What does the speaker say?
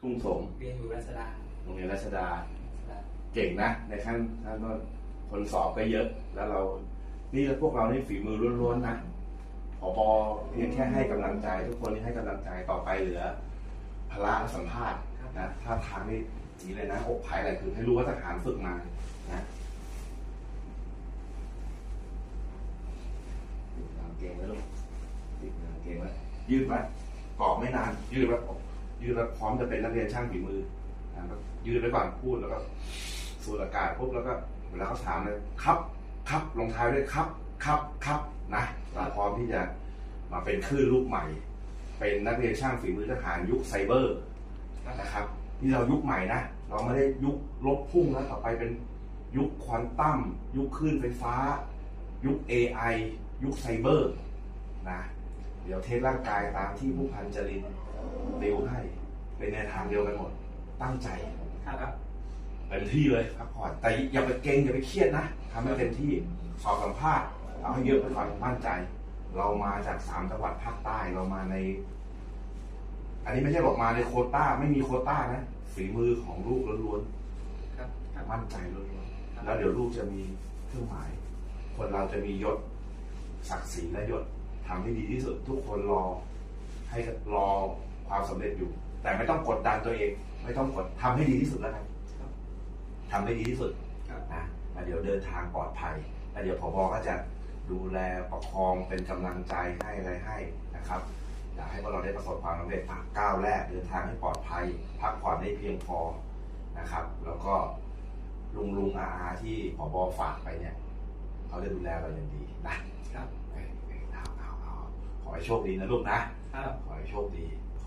ทุ่งสงเรียนอยู่รัชดาโรงเรียนรัชดารัชดาเก่งนะ ในขั้นขั้นต้นคนสอบก็เยอะ แล้วเรา นี่พวกเรานี่ฝีมือล้วนๆนะพอบอเพียงแค่ให้กำลังใจ ทุกคนที่ให้กำลังใจต่อไปเหลือพละและสัมภาษณ์นะถ้าทางนี่จีเลยนะอกภายอะไรคือให้รู้ว่าทหารฝึกมานะติดกางเกงไว้ลูกติดกางเกงไว้ยืดไว้กรอบไม่นาน ยืดไว้ ยืดแล้วพร้อมจะเป็นนักเรียนช่างฝีมือนะยืดไว้ก่อนพูดแล้วก็สูดอากาศปุ๊บแล้วก็เวลาเขาถามเลยครับ ครับลงท้ายด้วยครับ ครับครับนะเราพร้อมที่จะมาเป็นคลื่นลูกใหม่ เป็นนักเรียนช่างฝีมือทหารยุคไซเบอร์นะครับนี่เรายุคใหม่นะเราไม่ได้ยุคลบพุ่งแล้วต่อไปเป็นยุคควอนตัมยุคคลื่นไฟฟ้า ยุค AI ยุคไซเบอร์นะ เดี๋ยวเทสร่างกายตามที่ผู้พันจรินติวให้เป็นในวทางเดียวกันหมด ตั้งใจครับเต็มที่เลยพักผ่อนแต่อย่าไปเกรงอย่าไปเครียดนะทำให้เต็มที่สอบสัมภาษณ์เอาให้เยอะไปก่อนมั่นใจ เรามาจากสามจังหวัดภาคใต้เรามาใน อันนี้ไม่ใช่บอกมาในโควต้า ไม่มีโควต้านะฝีมือของลูกล้วนครับครับๆมั่นใจล้วนๆแล้วเดี๋ยวลูกจะมีเครื่องหมาย คนเราจะมียศศักดิ์ศรีและยศ ทำให้ดีที่สุดทุกคนรอ ให้รอความสำเร็จอยู่ แต่ไม่ต้องกดดันตัวเอง ไม่ต้องกดทำให้ดีที่สุดแล้วกันครับทำให้ดีที่สุดครับนะแล้วเดี๋ยวเดินทางปลอดภัยแล้วเดี๋ยวผบก็จะดูแลประคองเป็นกำลังใจให้อะไรให้นะครับอยากให้พวกเราได้ประสบความสำเร็จอะก้าวแรกเดินทางให้ปลอดภัย พักผ่อนให้เพียงพอนะครับ แล้วก็ลุงลุงอาอาที่ผบฝากไปเนี่ย เขาจะดูแลเราอย่างดีนะครับ ให้โชคดีนะลูกนะครับขอให้โชคดี